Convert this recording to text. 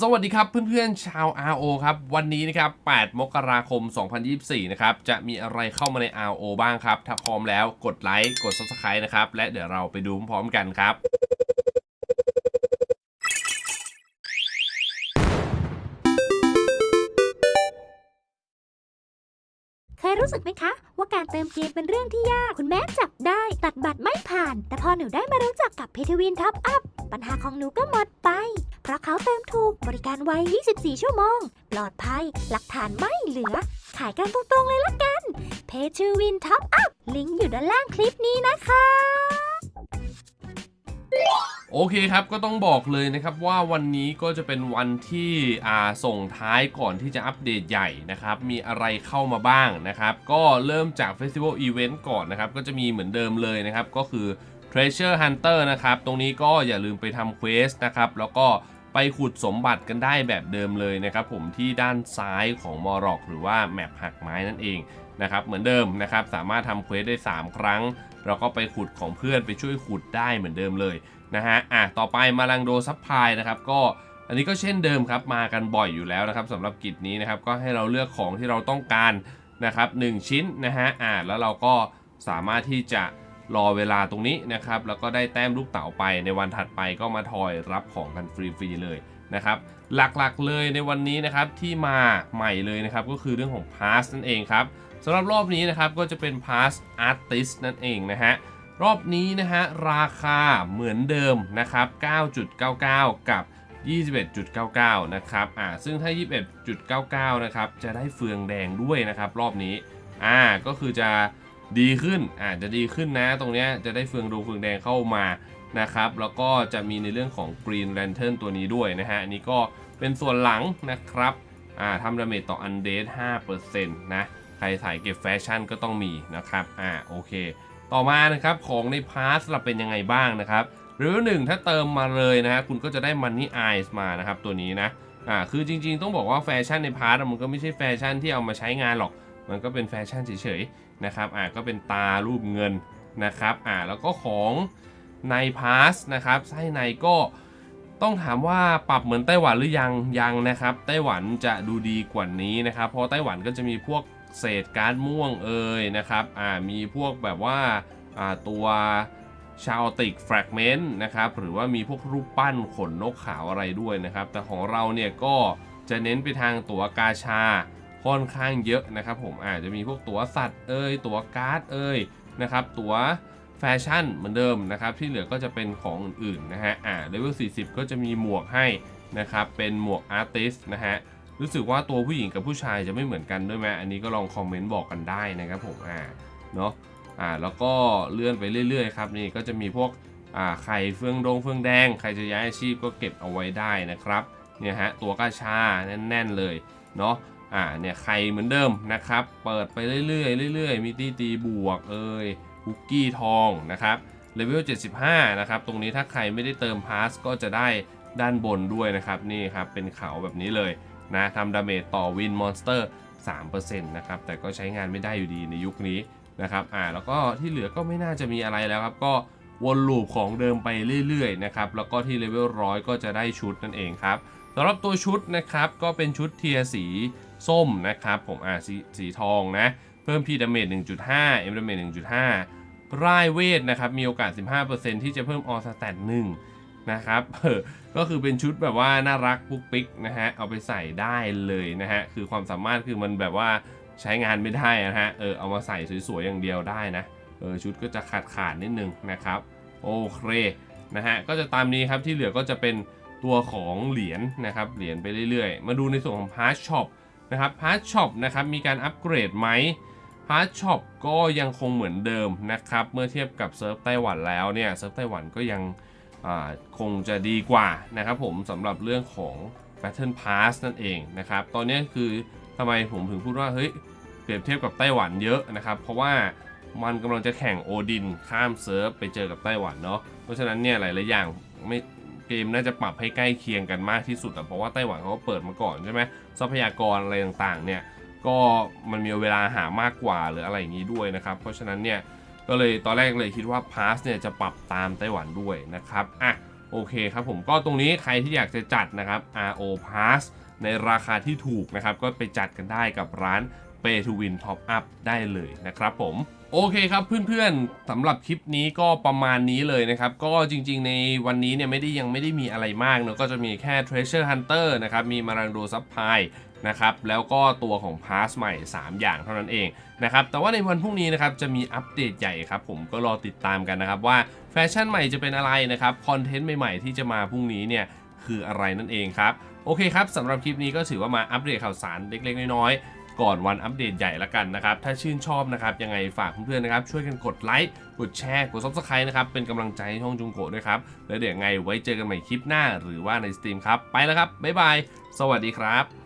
สวัสดีครับเพื่อนๆชาว RO ครับวันนี้นะครับ 8 มกราคม 2024 นะครับ จะมีอะไรเข้ามาใน RO บ้างครับ ถ้าพร้อมแล้วกดไลค์กด Subscribe นะครับ และเดี๋ยวเราไปดูพร้อมๆกันครับ เคยรู้สึกไหมคะ ว่าการเติมเกมเป็นเรื่องที่ยาก คุณแม่จับได้ตัดบัตรไม่ผ่าน แต่พอหนูได้มารู้จักกับเพทวินท็อปอัพปัญหาของหนูก็หมดไป เพราะเขาเติมถูกบริการไว 24 ชั่วโมง ปลอดภัย หลักฐานไม่เหลือ ขายกันตรงๆเลยละกัน เพทวินท็อปอัพ ลิงก์อยู่ด้านล่างคลิปนี้นะคะโอเคครับ ก็ต้องบอกเลยนะครับว่าวันนี้ก็จะเป็นวันที่อ่าส่งท้ายก่อนที่จะอัปเดตใหญ่นะครับ มีอะไรเข้ามาบ้างนะครับ ก็เริ่มจาก Festival Event ก่อนนะครับ ก็จะมีเหมือนเดิมเลยนะครับ ก็คือ Treasure Hunter นะครับ ตรงนี้ก็อย่าลืมไปทำเควสนะครับ แล้วก็ ไปขุดสมบัติกันได้แบบเดิมเลยนะครับผมที่ด้านซ้ายของมอร็อกหรือว่าแมปหักไม้นั่นเองนะครับเหมือนเดิมนะครับสามารถทำเควสได้ 3 ครั้งแล้วก็ไปขุดของเพื่อนไปช่วยขุดได้เหมือนเดิมเลยนะฮะอะต่อไปมาลังโดซับพลายนะครับก็อันนี้ก็เช่นเดิมครับมากันบ่อยอยู่แล้วนะครับสำหรับกิจนี้นะครับก็ให้เราเลือกของที่เราต้องการนะครับ1ชิ้นนะฮะอ่าแล้วเราก็สามารถที่จะ รอเวลาตรงนี้นะครับ แล้วก็ได้แต้มลูกเต๋าไปในวันถัดไปก็มาทอยรับของกันฟรีๆเลยนะครับ หลักๆเลยในวันนี้นะครับที่มาใหม่เลยนะครับ ก็คือเรื่องของ Pass นั่นเองครับสำหรับรอบนี้นะครับก็จะเป็น Pass Artist นั่นเองนะฮะรอบนี้นะฮะราคาเหมือนเดิมนะครับ 9.99 กับ 21.99 นะครับอ่าซึ่งถ้า 21.99 นะครับ จะได้เฟืองแดงด้วยนะครับ รอบนี้อ่าก็คือจะ ดีขึ้นอาจจะดีขึ้นนะ ตรงนี้จะได้เฟืองดูเฟืองแดงเข้ามานะครับ แล้วก็จะมีในเรื่องของ Green Lantern ตัวนี้ด้วยนะฮะ อันนี้ก็เป็นส่วนหลังนะครับอ่าทำดาเมจต่อ Undead 5%นะ ใครสายเก็บแฟชั่นก็ต้องมีนะครับ อ่าโอเค ต่อมานะครับของในพาร์ทเราเป็นยังไงบ้างนะครับหรือหนึ่งถ้าเติมมาเลยนะฮะคุณก็จะได้ Money Eyes มานะครับตัวนี้นะอ่าคือจริงๆ ต้องบอกว่าแฟชั่นในพาร์ทมันก็ไม่ใช่แฟชั่นที่เอามาใช้งานหรอก มันก็เป็นแฟชั่นเฉยๆนะครับอ่าก็เป็นตารูปเงินนะครับอ่าแล้วก็ของในพาร์ทนะครับไส้ในก็ต้องถามว่าปรับเหมือนไต้หวันหรือยังยังนะครับ ไต้หวันจะดูดีกว่านี้นะครับ เพราะไต้หวันก็จะมีพวกเศษการ์ดม่วงเอ่ยนะครับอ่ามีพวกแบบว่าอ่าตัวชาวติกแฟกเมนต์นะครับหรือว่ามีพวกรูปปั้นขนนกขาวอะไรด้วยนะครับ แต่ของเราเนี่ยก็จะเน้นไปทางตัวกาชา ค่อนข้างเยอะนะครับผมอาจจะมีพวกตัวสัตว์เอ่ยตัวการ์ดเอ่ยนะครับตัวแฟชั่นเหมือนเดิมนะครับที่เหลือก็จะเป็นของอื่นๆนะฮะอ่าเลเวล40 ก็จะมีหมวกให้นะครับเป็นหมวกอาร์ติสนะฮะรู้สึกว่าตัวผู้หญิงกับผู้ชายจะไม่เหมือนกันด้วยไหมอันนี้ก็ลองคอมเมนต์บอกกันได้นะครับผมอ่าเนาะอ่าแล้วก็เลื่อนไปเรื่อยๆครับนี่ก็จะมีพวกอ่าไข่เฟืองดงเฟืองแดง ใครจะย้ายอาชีพก็เก็บเอาไว้ได้นะครับเนี่ยฮะตัวกระชาแน่น ๆเลยเนาะ อ่าเนี่ยไข่เหมือนเดิมนะครับ เปิดไปเรื่อยๆเรื่อยๆมีตีตีบวกเอ้ยคุกกี้ทองนะครับเลเวล 75 นะครับ ตรงนี้ถ้าใครไม่ได้เติมพาสก็จะได้ด้านบนด้วยนะครับ นี่ครับเป็นเขาแบบนี้เลยนะทำดาเมจต่อวินมอนสเตอร์ 3%นะครับ แต่ก็ใช้งานไม่ได้อยู่ดีในยุคนี้นะครับอ่าแล้วก็ที่เหลือก็ไม่น่าจะมีอะไรแล้วครับ ก็วนลูปของเดิมไปเรื่อยๆนะครับ แล้วก็ที่เลเวลร้อยก็จะได้ชุดนั่นเองครับสำหรับตัวชุดนะครับก็เป็นชุดเทียสี ส้มนะครับผมอ่าสีสีทองนะ เพิ่มพีดาเมจ1.5เอ็มดาเมจ1.5ร่ายเวทนะครับ มีโอกาส 15%ที่จะเพิ่มออสแตท1นะครับเออก็คือเป็นชุดแบบว่าน่ารักปุ๊กปิ๊กนะฮะ เอาไปใส่ได้เลยนะฮะ คือความสามารถคือมันแบบว่าใช้งานไม่ได้นะฮะ เออเอามาใส่สวยๆอย่างเดียวได้นะ เออชุดก็จะขาดขาดนิดนึงนะครับ โอเคนะฮะ ก็จะตามนี้ครับที่เหลือก็จะเป็นตัวของเหรียญนะครับ เหรียญไปเรื่อยๆ มาดูในส่วนของพาร์ทช็อป นะครับพาร์ทช็อปนะครับมีการอัปเกรดไหมพาร์ทช็อปก็ยังคงเหมือนเดิมนะครับ เมื่อเทียบกับเซิร์ฟไต้หวันแล้วเนี่ยเซิร์ฟไต้หวันก็ยังคงจะดีกว่านะครับผมสำหรับเรื่องของ Battle Pass นั่นเองนะครับ ตอนนี้คือทำไมผมถึงพูดว่าเฮ้ยเปรียบเทียบกับไต้หวันเยอะนะครับ เพราะว่ามันกำลังจะแข่งโอดินข้ามเซิร์ฟไปเจอกับไต้หวันเนาะเพราะฉะนั้นเนี่ยหลายๆอย่างไม่ เกมน่าจะปรับให้ใกล้เคียงกันมากที่สุดอะเพราะว่าไต้หวันเขาก็เปิดมาก่อนใช่ไหมทรัพยากรอะไรต่างๆเนี่ยก็มันมีเวลาหามากกว่าหรืออะไรอย่างนี้ด้วยนะครับเพราะฉะนั้นเนี่ยก็เลยตอนแรกเลยคิดว่าพาสเนี่ยจะปรับตามไต้หวันด้วยนะครับอะโอเคครับผมก็ตรงนี้ใครที่อยากจะจัดนะครับ RO Pass ในราคาที่ถูกนะครับก็ไปจัดกันได้กับร้าน Pay to Win Top Up ได้เลยนะครับผมโอเคครับเพื่อนๆสำหรับคลิปนี้ก็ประมาณนี้เลยนะครับ ก็จริงๆในวันนี้เนี่ยไม่ได้ยังไม่ได้มีอะไรมากเนอะก็จะมีแค่ Treasure Hunter นะครับ มีมารังโดซับพายนะครับ แล้วก็ตัวของ Pass ใหม่ 3 อย่างเท่านั้นเองนะครับ แต่ว่าในวันพรุ่งนี้นะครับจะมีอัปเดตใหญ่ครับ ผมก็รอติดตามกันนะครับว่าแฟชั่นใหม่จะเป็นอะไรนะครับคอนเทนต์ใหม่ๆที่จะมาพรุ่งนี้เนี่ยคืออะไรนั่นเองครับโอเคครับสำหรับคลิปนี้ก็ถือว่ามาอัปเดตข่าวสารเล็กๆน้อยๆ ก่อนวันอัปเดตใหญ่ละกันนะครับ ถ้าชื่นชอบนะครับ ยังไงฝากเพื่อนๆนะครับ ช่วยกันกดไลค์ กดแชร์ กด subscribe นะครับ เป็นกำลังใจให้ช่องจุงโกะด้วยครับ แล้วเดี๋ยวไงไว้เจอกันใหม่คลิปหน้าหรือว่าในสตรีมครับ ไปแล้วครับ บ๊ายบาย สวัสดีครับ